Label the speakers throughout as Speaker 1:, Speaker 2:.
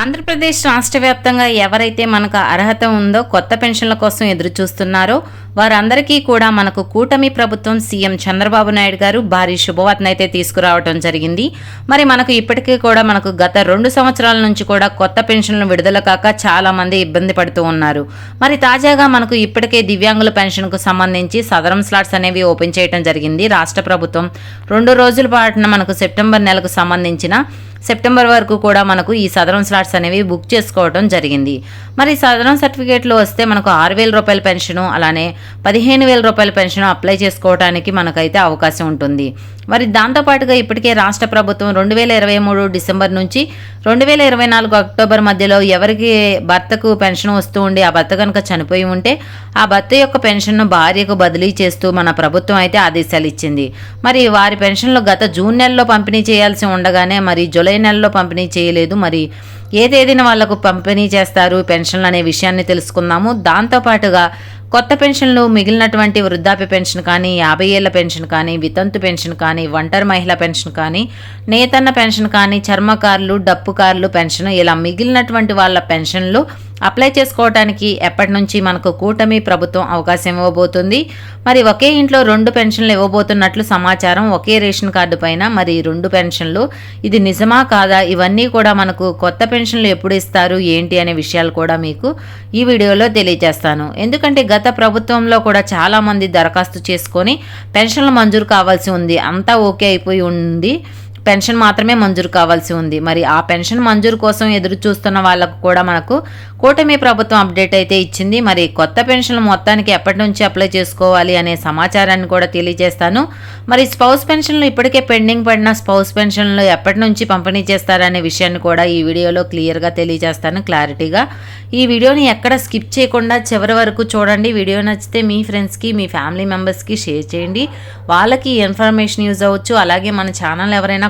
Speaker 1: ఆంధ్రప్రదేశ్ రాష్ట్ర వ్యాప్తంగా ఎవరైతే మనకు అర్హత ఉందో కొత్త పెన్షన్ల కోసం ఎదురు చూస్తున్నారో వారందరికీ కూడా మనకు కూటమి ప్రభుత్వం సీఎం చంద్రబాబు నాయుడు గారు భారీ శుభవార్తనైతే తీసుకురావడం జరిగింది. మరి మనకు ఇప్పటికీ కూడా మనకు గత రెండు సంవత్సరాల నుంచి కూడా కొత్త పెన్షన్లు విడుదల కాక చాలా మంది ఇబ్బంది పడుతూ ఉన్నారు. మరి తాజాగా మనకు ఇప్పటికే దివ్యాంగుల పెన్షన్కు సంబంధించి సదరం స్లాట్స్ అనేవి ఓపెన్ చేయడం జరిగింది. రాష్ట్ర ప్రభుత్వం రెండు రోజుల పాటున మనకు సెప్టెంబర్ నెలకు సంబంధించిన సెప్టెంబర్ వరకు కూడా మనకు ఈ సదరం స్లాట్స్ అనేవి బుక్ చేసుకోవడం జరిగింది. మరి సదరం సర్టిఫికేట్లు వస్తే మనకు ఆరు వేల రూపాయల పెన్షను అలానే పదిహేను వేల రూపాయల పెన్షన్ అప్లై చేసుకోవడానికి మనకైతే అవకాశం ఉంటుంది. మరి దాంతోపాటుగా ఇప్పటికే రాష్ట్ర ప్రభుత్వం రెండు వేల ఇరవై మూడు డిసెంబర్ నుంచి రెండు వేల ఇరవై నాలుగు అక్టోబర్ మధ్యలో ఎవరికి భర్తకు పెన్షన్ వస్తూ ఉండి ఆ భర్త కనుక చనిపోయి ఉంటే ఆ భర్త యొక్క పెన్షన్ను భార్యకు బదిలీ చేస్తూ మన ప్రభుత్వం అయితే ఆదేశాలు ఇచ్చింది. మరి వారి పెన్షన్లు గత జూన్ నెలలో పంపిణీ చేయాల్సి ఉండగానే మరి జూలై నెలలో పంపిణీ చేయలేదు. మరి ఏ తేదీన వాళ్ళకు పంపిణీ చేస్తారు? పెన్షన్లు అనే విషయాన్ని తెలుసుకుందాము. దాంతోపాటుగా కొత్త పెన్షన్లు మిగిలినటువంటి వృద్ధాప్య పెన్షన్ కానీ యాభై ఏళ్ళ పెన్షన్ కానీ వితంతు పెన్షన్ కానీ ఒంటరి మహిళ పెన్షన్ కానీ నేతన్న పెన్షన్ కానీ చర్మకారులు డప్పుకారులు పెన్షన్ ఇలా మిగిలినటువంటి వాళ్ళ పెన్షన్లు అప్లై చేసుకోవడానికి ఎప్పటి నుంచి మనకు కూటమి ప్రభుత్వం అవకాశం ఇవ్వబోతుంది. మరి ఒకే ఇంట్లో రెండు పెన్షన్లు ఇవ్వబోతున్నట్లు సమాచారం ఒకే రేషన్ కార్డు పైన మరి రెండు పెన్షన్లు ఇది నిజమా కాదా? ఇవన్నీ కూడా మనకు కొత్త పెన్షన్లు ఎప్పుడు ఇస్తారు? ఏంటి అనే విషయాలు కూడా మీకు ఈ వీడియోలో తెలియజేస్తాను. ఎందుకంటే గత ప్రభుత్వంలో కూడా చాలామంది దరఖాస్తు చేసుకొని పెన్షన్లు మంజూరు కావాల్సి ఉంది. అంతా ఓకే అయిపోయి ఉంది. పెన్షన్ మాత్రమే మంజూరు కావాల్సి ఉంది. మరి ఆ పెన్షన్ మంజూరు కోసం ఎదురు చూస్తున్న వాళ్ళకు కూడా మనకు కూటమి ప్రభుత్వం అప్డేట్ అయితే ఇచ్చింది. మరి కొత్త పెన్షన్లు మొత్తానికి ఎప్పటి నుంచి అప్లై చేసుకోవాలి అనే సమాచారాన్ని కూడా తెలియజేస్తాను. మరి స్పౌస్ పెన్షన్లు ఇప్పటికే పెండింగ్ పడిన స్పౌస్ పెన్షన్లు ఎప్పటి నుంచి పంపిణీ చేస్తారనే విషయాన్ని కూడా ఈ వీడియోలో క్లియర్గా తెలియజేస్తాను క్లారిటీగా. ఈ వీడియోని ఎక్కడ స్కిప్ చేయకుండా చివరి వరకు చూడండి. వీడియో నచ్చితే మీ ఫ్రెండ్స్కి మీ ఫ్యామిలీ మెంబర్స్కి షేర్ చేయండి. వాళ్ళకి ఇన్ఫర్మేషన్ యూజ్ అవ్వచ్చు. అలాగే మన ఛానల్ ఎవరైనా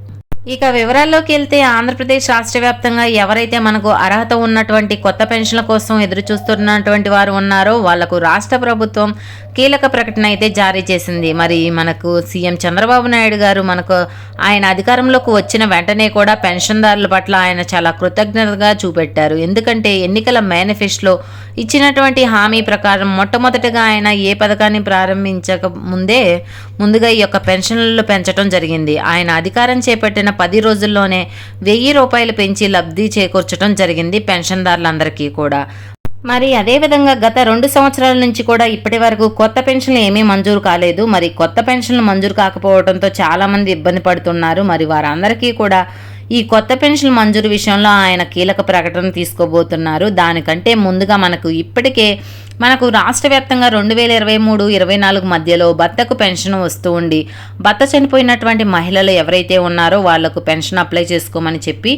Speaker 1: ఇక వివరాల్లోకి వెళ్తే ఆంధ్రప్రదేశ్ రాష్ట్ర వ్యాప్తంగా ఎవరైతే మనకు అర్హత ఉన్నటువంటి కొత్త పెన్షన్ల కోసం ఎదురు చూస్తున్నటువంటి వారు ఉన్నారో వాళ్ళకు రాష్ట్ర ప్రభుత్వం కీలక ప్రకటన అయితే జారీ చేసింది. మరి మనకు సీఎం చంద్రబాబు నాయుడు గారు మనకు ఆయన అధికారంలోకి వచ్చిన వెంటనే కూడా పెన్షన్దారుల పట్ల ఆయన చాలా కృతజ్ఞతగా చూపెట్టారు. ఎందుకంటే ఎన్నికల మేనిఫెస్టోలో ఇచ్చినటువంటి హామీ ప్రకారం మొట్టమొదటిగా ఆయన ఏ పథకాన్ని ప్రారంభించక ముందే ముందుగా ఈ యొక్క పెన్షన్లు పెంచడం జరిగింది. ఆయన అధికారం చేపట్టిన పది రోజుల్లోనే వెయ్యి రూపాయలు పెంచి లబ్ధి చేకూర్చడం జరిగింది పెన్షన్దారులందరికీ కూడా. మరి అదేవిధంగా గత రెండు సంవత్సరాల నుంచి కూడా ఇప్పటి వరకు కొత్త పెన్షన్లు ఏమీ మంజూరు కాలేదు. మరి కొత్త పెన్షన్లు మంజూరు కాకపోవడంతో చాలామంది ఇబ్బంది పడుతున్నారు. మరి వారందరికీ కూడా ఈ కొత్త పెన్షన్ మంజూరు విషయంలో ఆయన కీలక ప్రకటన తీసుకోబోతున్నారు. దానికంటే ముందుగా మనకు ఇప్పటికే మనకు రాష్ట్ర వ్యాప్తంగా రెండు వేల ఇరవై మూడు ఇరవై నాలుగు మధ్యలో భర్తకు పెన్షన్ వస్తూ ఉండి భర్త చనిపోయినటువంటి మహిళలు ఎవరైతే ఉన్నారో వాళ్ళకు పెన్షన్ అప్లై చేసుకోమని చెప్పి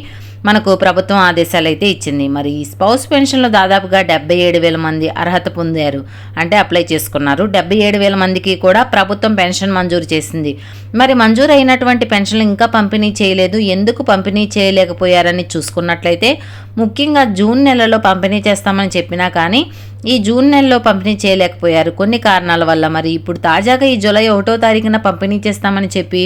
Speaker 1: మనకు ప్రభుత్వం ఆదేశాలు అయితే ఇచ్చింది. మరి ఈ స్పౌస్ పెన్షన్లు దాదాపుగా డెబ్బై ఏడు వేల మంది అర్హత పొందారు. అంటే అప్లై చేసుకున్నారు. డెబ్బై ఏడు వేల మందికి కూడా ప్రభుత్వం పెన్షన్ మంజూరు చేసింది. మరి మంజూరు అయినటువంటి పెన్షన్లు ఇంకా పంపిణీ చేయలేదు. ఎందుకు పంపిణీ చేయలేకపోయారని చూసుకున్నట్లయితే ముఖ్యంగా జూన్ నెలలో పంపిణీ చేస్తామని చెప్పినా కానీ ఈ జూన్ నెలలో పంపిణీ చేయలేకపోయారు. కొన్ని కారణాల వల్ల మరి ఇప్పుడు తాజాగా ఈ జూలై ఒకటో తారీఖున పంపిణీ చేస్తామని చెప్పి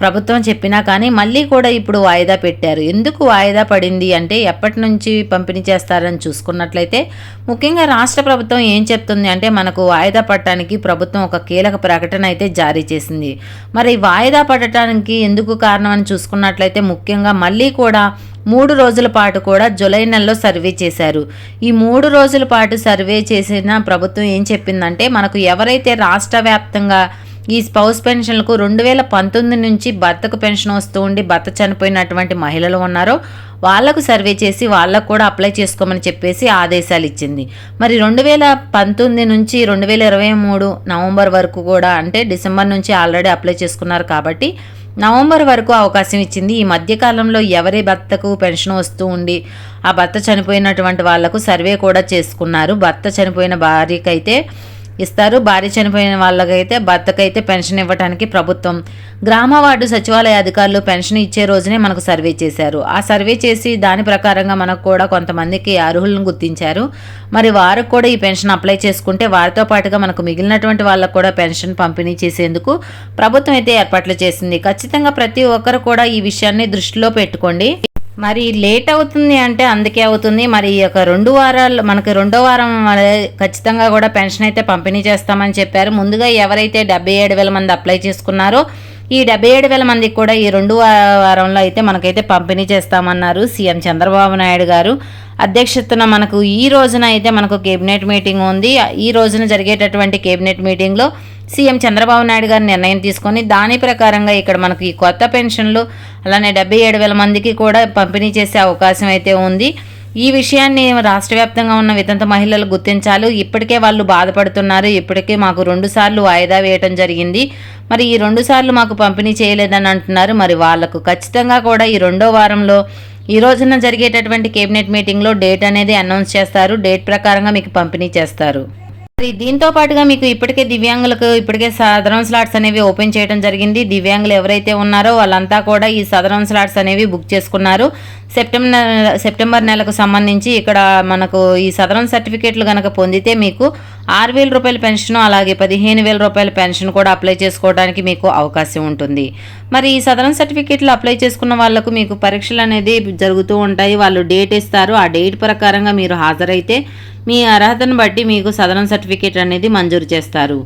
Speaker 1: ప్రభుత్వం చెప్పినా కానీ మళ్ళీ కూడా ఇప్పుడు వాయిదా పెట్టారు. ఎందుకు వాయిదా పడింది అంటే ఎప్పటి నుంచి పంపిణీ చేస్తారని చూసుకున్నట్లయితే ముఖ్యంగా రాష్ట్ర ప్రభుత్వం ఏం చెప్తుంది అంటే మనకు వాయిదా పడటానికి ప్రభుత్వం ఒక కీలక ప్రకటన అయితే జారీ చేసింది. మరి వాయిదా పడటానికి ఎందుకు కారణం అని చూసుకున్నట్లయితే ముఖ్యంగా మళ్ళీ కూడా మూడు రోజుల పాటు కూడా జులై నెలలో సర్వే చేశారు. ఈ మూడు రోజుల పాటు సర్వే చేసిన ప్రభుత్వం ఏం చెప్పిందంటే మనకు ఎవరైతే రాష్ట్ర వ్యాప్తంగా ఈ స్పౌస్ పెన్షన్లకు రెండు వేల పంతొమ్మిది నుంచి భర్తకు పెన్షన్ వస్తూ ఉండి భర్త చనిపోయినటువంటి మహిళలు ఉన్నారో వాళ్ళకు సర్వే చేసి వాళ్ళకు కూడా అప్లై చేసుకోమని చెప్పేసి ఆదేశాలు ఇచ్చింది. మరి రెండు వేల పంతొమ్మిది నుంచి రెండు వేల ఇరవై మూడు నవంబర్ వరకు కూడా అంటే డిసెంబర్ నుంచి ఆల్రెడీ అప్లై చేసుకున్నారు కాబట్టి నవంబర్ వరకు అవకాశం ఇచ్చింది. ఈ మధ్యకాలంలో ఎవరి భర్తకు పెన్షన్ వస్తూ ఉండి ఆ భర్త చనిపోయినటువంటి వాళ్ళకు సర్వే కూడా చేసుకున్నారు. భర్త చనిపోయిన భార్యకైతే ఇస్తారు. భార్య చనిపోయిన వాళ్ళకైతే భర్తకైతే పెన్షన్ ఇవ్వడానికి ప్రభుత్వం. గ్రామ వార్డు సచివాలయ అధికారులు పెన్షన్ ఇచ్చే రోజునే మనకు సర్వే చేశారు. ఆ సర్వే చేసి దాని ప్రకారంగా మనకు కూడా కొంతమందికి అర్హులను గుర్తించారు. మరి వారికి కూడా ఈ పెన్షన్ అప్లై చేసుకుంటే వారితో పాటుగా మనకు మిగిలినటువంటి వాళ్ళకు కూడా పెన్షన్ పంపిణీ చేసేందుకు ప్రభుత్వం అయితే ఏర్పాట్లు చేసింది. ఖచ్చితంగా ప్రతి ఒక్కరు కూడా ఈ విషయాన్ని దృష్టిలో పెట్టుకోండి. మరి లేట్ అవుతుంది అంటే అందుకే అవుతుంది. మరి ఈ యొక్క రెండు వారాలు మనకి రెండో వారం ఖచ్చితంగా కూడా పెన్షన్ అయితే పంపిణీ చేస్తామని చెప్పారు. ముందుగా ఎవరైతే డెబ్బై ఏడు వేల మంది అప్లై చేసుకున్నారో ఈ డెబ్బై ఏడు వేల మందికి కూడా ఈ రెండు వారంలో అయితే మనకైతే పంపిణీ చేస్తామన్నారు సీఎం చంద్రబాబు నాయుడు గారు. అధ్యక్షతన మనకు ఈ రోజున అయితే మనకు కేబినెట్ మీటింగ్ ఉంది. ఈ రోజున జరిగేటటువంటి కేబినెట్ మీటింగ్లో సీఎం చంద్రబాబు నాయుడు గారు నిర్ణయం తీసుకొని దాని ప్రకారంగా ఇక్కడ మనకు ఈ కొత్త పెన్షన్లు అలానే డెబ్బై ఏడు వేల మందికి కూడా పంపిణీ చేసే అవకాశం అయితే ఉంది. ఈ విషయాన్ని రాష్ట్ర వ్యాప్తంగా ఉన్న వితంత మహిళలు గుర్తించాలి. ఇప్పటికే వాళ్ళు బాధపడుతున్నారు. ఇప్పటికే మాకు రెండు సార్లు వాయిదా వేయటం జరిగింది. మరి ఈ రెండు సార్లు మాకు పంపిణీ చేయలేదని అంటున్నారు. మరి వాళ్ళకు ఖచ్చితంగా కూడా ఈ రెండో వారంలో ఈ రోజున జరిగేటటువంటి కేబినెట్ మీటింగ్లో డేట్ అనేది అనౌన్స్ చేస్తారు. డేట్ ప్రకారంగా మీకు పంపిణీ చేస్తారు. మరి దీంతో పాటుగా మీకు ఇప్పటికే దివ్యాంగులకు ఇప్పటికే సదరం స్లాట్స్ అనేవి ఓపెన్ చేయడం జరిగింది. దివ్యాంగులు ఎవరైతే ఉన్నారో వాళ్ళంతా కూడా ఈ సదరం స్లాట్స్ అనేవి బుక్ చేసుకున్నారు. సెప్టెంబర్ సెప్టెంబర్ నెలకు సంబంధించి ఇక్కడ మనకు ఈ సదరన్ సర్టిఫికేట్లు కనుక పొందితే మీకు ఆరు వేల రూపాయల పెన్షన్ అలాగే పదిహేను వేల రూపాయల పెన్షన్ కూడా అప్లై చేసుకోవడానికి మీకు అవకాశం ఉంటుంది. మరి ఈ సదరన్ సర్టిఫికేట్లు అప్లై చేసుకున్న వాళ్ళకు మీకు పరీక్షలు అనేది జరుగుతూ ఉంటాయి. వాళ్ళు డేట్ ఇస్తారు. ఆ డేట్ ప్రకారంగా మీరు హాజరైతే మీ అర్హతను బట్టి మీకు సదరన్ సర్టిఫికేట్ అనేది మంజూరు చేస్తారు.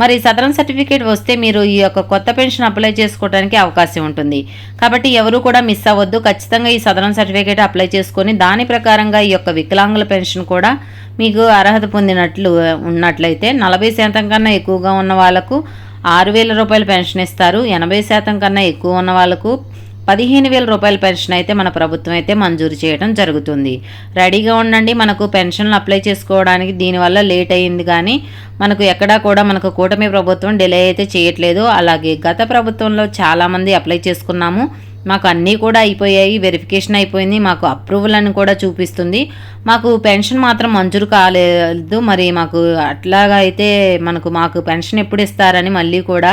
Speaker 1: మరి సదరన్ సర్టిఫికేట్ వస్తే మీరు ఈ యొక్క కొత్త పెన్షన్ అప్లై చేసుకోవడానికి అవకాశం ఉంటుంది. కాబట్టి ఎవరు కూడా మిస్ అవ్వద్దు. ఖచ్చితంగా ఈ సదరన్ సర్టిఫికేట్ అప్లై చేసుకొని దాని ప్రకారంగా ఈ యొక్క వికలాంగుల పెన్షన్ కూడా మీకు అర్హత పొందినట్లు ఉన్నట్లయితే నలభై శాతం కన్నా ఎక్కువగా ఉన్న వాళ్ళకు ఆరు వేల రూపాయల పెన్షన్ ఇస్తారు. ఎనభై శాతం కన్నా ఎక్కువ ఉన్న వాళ్ళకు పదిహేను వేల రూపాయల పెన్షన్ అయితే మన ప్రభుత్వం అయితే మంజూరు చేయడం జరుగుతుంది. రెడీగా ఉండండి మనకు పెన్షన్లు అప్లై చేసుకోవడానికి దీనివల్ల లేట్ అయ్యింది కానీ మనకు ఎక్కడా కూడా మనకు కూటమి ప్రభుత్వం డిలే అయితే చేయట్లేదు. అలాగే గత ప్రభుత్వంలో చాలామంది అప్లై చేసుకున్నాము. మాకు అన్నీ కూడా అయిపోయాయి వెరిఫికేషన్ అయిపోయింది మాకు అప్రూవల్ అని కూడా చూపిస్తుంది. మాకు పెన్షన్ మాత్రం మంజూరు కాలేదు. మరి మాకు అట్లాగా అయితే మనకు మాకు పెన్షన్ ఎప్పుడు ఇస్తారని మళ్ళీ కూడా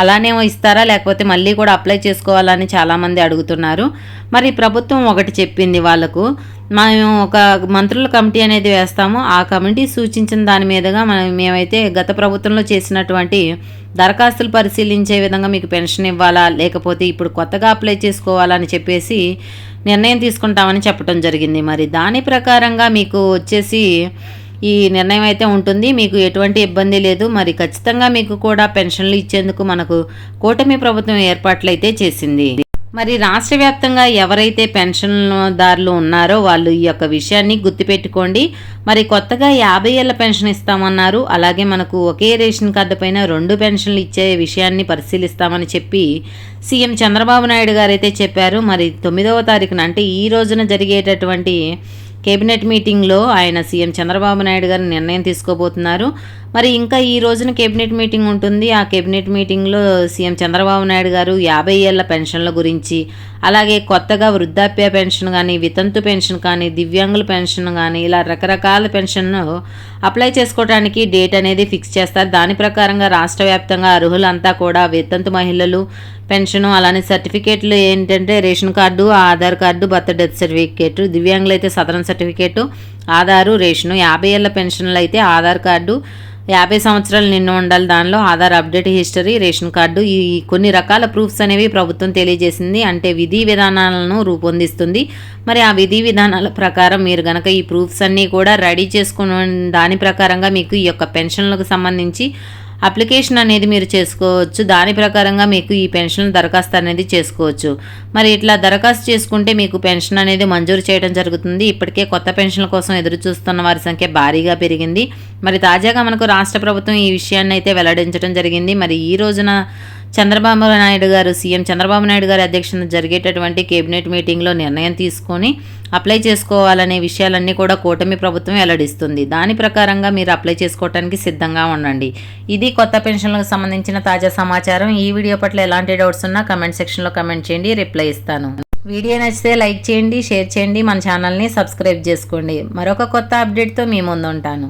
Speaker 1: అలానే ఇస్తారా? లేకపోతే మళ్ళీ కూడా అప్లై చేసుకోవాలని చాలామంది అడుగుతున్నారు. మరి ప్రభుత్వం ఒకటి చెప్పింది వాళ్ళకు మేము ఒక మంత్రుల కమిటీ అనేది వేస్తాము. ఆ కమిటీ సూచించిన దాని మీదుగా మనం మేమైతే గత ప్రభుత్వంలో చేసినటువంటి దరఖాస్తులు పరిశీలించే విధంగా మీకు పెన్షన్ ఇవ్వాలా? లేకపోతే ఇప్పుడు కొత్తగా అప్లై చేసుకోవాలని చెప్పేసి నిర్ణయం తీసుకుంటామని చెప్పడం జరిగింది. మరి దాని ప్రకారంగా మీకు వచ్చేసి ఈ నిర్ణయం అయితే ఉంటుంది. మీకు ఎటువంటి ఇబ్బంది లేదు. మరి ఖచ్చితంగా మీకు కూడా పెన్షన్లు ఇచ్చేందుకు మనకు కూటమి ప్రభుత్వం ఏర్పాట్లు అయితే చేసింది. మరి రాష్ట్ర వ్యాప్తంగా ఎవరైతే పెన్షన్దారులు ఉన్నారో వాళ్ళు ఈ యొక్క విషయాన్ని గుర్తుపెట్టుకోండి. మరి కొత్తగా యాభై ఏళ్ళ పెన్షన్ ఇస్తామన్నారు. అలాగే మనకు ఒకే రేషన్ కార్డు పైన రెండు పెన్షన్లు ఇచ్చే విషయాన్ని పరిశీలిస్తామని చెప్పి సీఎం చంద్రబాబు నాయుడు గారు అయితే చెప్పారు. మరి తొమ్మిదవ తారీఖున అంటే ఈ రోజున జరిగేటటువంటి కేబినెట్ మీటింగ్లో ఆయన సీఎం చంద్రబాబు నాయుడు గారు నిర్ణయం తీసుకోబోతున్నారు. మరి ఇంకా ఈ రోజున కేబినెట్ మీటింగ్ ఉంటుంది. ఆ కేబినెట్ మీటింగ్లో సీఎం చంద్రబాబు నాయుడు గారు యాభై ఏళ్ళ పెన్షన్ల గురించి అలాగే కొత్తగా వృద్ధాప్య పెన్షన్ కానీ వితంతు పెన్షన్ కానీ దివ్యాంగుల పెన్షన్ కానీ ఇలా రకరకాల పెన్షన్ను అప్లై చేసుకోవడానికి డేట్ అనేది ఫిక్స్ చేస్తారు. దాని ప్రకారంగా రాష్ట్ర వ్యాప్తంగా అర్హులంతా కూడా వితంతు మహిళలు పెన్షన్ అలానే సర్టిఫికేట్లు ఏంటంటే ration card Aadhaar card birth death certificate దివ్యాంగులైతే southern certificate Aadhaar ration యాభై ఏళ్ళ పెన్షన్లు అయితే ఆధార్ కార్డు యాభై సంవత్సరాలు నిన్న ఉండాలి దానిలో Aadhaar update history ration card ఈ కొన్ని రకాల ప్రూఫ్స్ అనేవి ప్రభుత్వం తెలియజేసింది. అంటే విధి విధానాలను రూపొందిస్తుంది. మరి ఆ విధి విధానాల ప్రకారం మీరు గనక ఈ ప్రూఫ్స్ అన్నీ కూడా రెడీ చేసుకున్న దాని ప్రకారంగా మీకు ఈ యొక్క పెన్షన్లకు సంబంధించి అప్లికేషన్ అనేది మీరు చేసుకోవచ్చు. దాని ప్రకారంగా మీకు ఈ పెన్షన్ దరఖాస్తు అనేది చేసుకోవచ్చు. మరి ఇట్లా దరఖాస్తు చేసుకుంటే మీకు పెన్షన్ అనేది మంజూరు చేయడం జరుగుతుంది. ఇప్పటికే కొత్త పెన్షన్ల కోసం ఎదురు చూస్తున్న వారి సంఖ్య భారీగా పెరిగింది. మరి తాజాగా మనకు రాష్ట్ర ప్రభుత్వం ఈ విషయాన్ని అయితే వెల్లడించడం జరిగింది. మరి ఈ రోజున చంద్రబాబు నాయుడు గారు సీఎం చంద్రబాబు నాయుడు గారి అధ్యక్షతన జరిగేటటువంటి కేబినెట్ మీటింగ్లో నిర్ణయం తీసుకొని అప్లై చేసుకోవాలనే విషయాలన్నీ కూడా కూటమి ప్రభుత్వం వెల్లడిస్తుంది. దాని ప్రకారంగా మీరు అప్లై చేసుకోవడానికి సిద్ధంగా ఉండండి. ఇది కొత్త పెన్షన్లకు సంబంధించిన తాజా సమాచారం. ఈ వీడియో పట్ల ఎలాంటి డౌట్స్ ఉన్నా కమెంట్ సెక్షన్లో కమెంట్ చేయండి. రిప్లై ఇస్తాను. వీడియో నచ్చితే లైక్ చేయండి షేర్ చేయండి. మన ఛానల్ని సబ్స్క్రైబ్ చేసుకోండి. మరొక కొత్త అప్డేట్తో మీ ముందు ఉంటాను